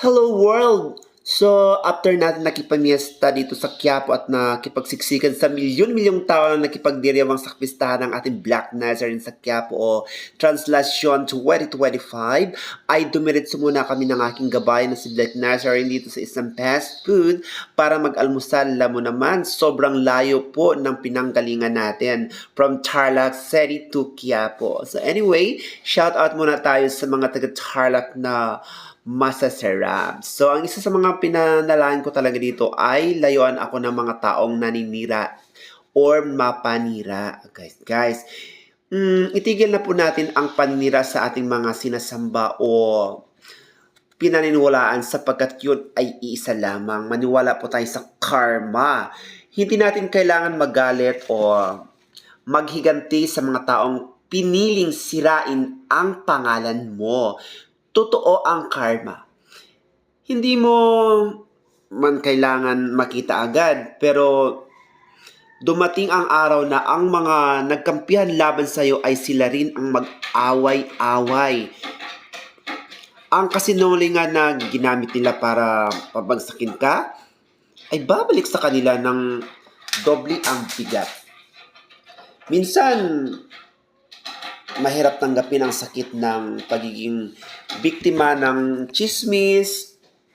Hello world! So, after natin nakipamiesta dito sa Quiapo at nakipagsiksikan sa milyon-milyong tao na nakipagdiriwang sa pistahan ng ating Black Nazarene sa Quiapo o Translation 2025, ay dumiretso muna kami ng aking gabay na si Black Nazarene dito sa isang fast food para mag-almusal. Mo naman, sobrang layo po ng pinanggalingan natin from Tarlac City to Quiapo. So anyway, shout out muna tayo sa mga taga Tarlac na masasarap. So, ang isa sa mga pinanalain ko talaga dito ay layuan ako ng mga taong naninira or mapanira. Guys, guys, mm, itigil na po natin ang paninira sa ating mga sinasamba o pinaniniwalaan sapagkat yun ay iisa lamang. Maniwala po tayo sa karma. Hindi natin kailangan magalit o maghiganti sa mga taong piniling sirain ang pangalan mo. Totoo ang karma. Hindi mo man kailangan makita agad, pero dumating ang araw na ang mga nagkampihan laban sa iyo ay sila rin ang mag-away-away. Ang kasinungalingan na ginamit nila para pabagsakin ka, ay babalik sa kanila ng doble ang bigat. Minsan, mahirap tanggapin ang sakit ng pagiging biktima ng chismis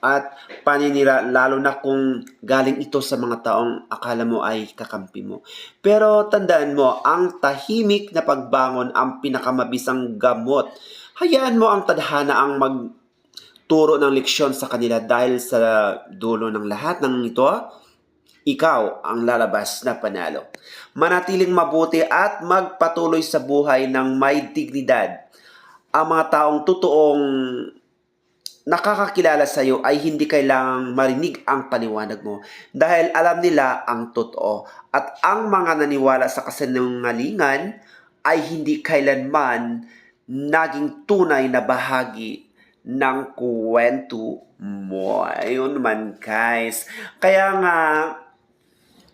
at paninira lalo na kung galing ito sa mga taong akala mo ay kakampi mo. Pero tandaan mo, ang tahimik na pagbangon ang pinakamabisang gamot. Hayaan mo ang tadhana ang magturo ng leksyon sa kanila dahil sa dulo ng lahat ng ito, ikaw ang lalabas na panalo. Manatiling mabuti at magpatuloy sa buhay ng may dignidad. Ang mga taong totoong nakakakilala sa iyo ay hindi kailangang marinig ang paliwanag mo dahil alam nila ang totoo. At ang mga naniwala sa kasinungalingan ay hindi kailanman naging tunay na bahagi ng kwento mo. Ayun man guys. Kaya nga,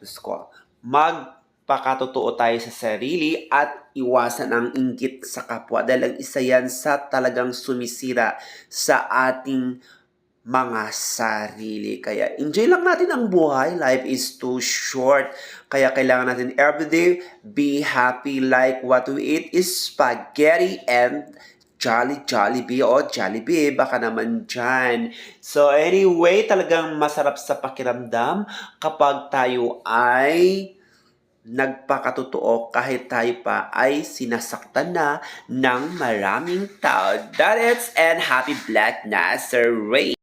Diyos ko, magpakatotoo tayo sa sarili at iwasan ang inggit sa kapwa dahil ang isa yan sa talagang sumisira sa ating mga sarili. Kaya enjoy lang natin ang buhay. Life is too short. Kaya kailangan natin everyday be happy like what we eat is spaghetti and Jolly Jollibee o Jollibee, baka naman dyan. So anyway, talagang masarap sa pakiramdam kapag tayo ay nagpakatotoo kahit tayo pa ay sinasaktan na ng maraming tao. That is and happy Black Nazarene!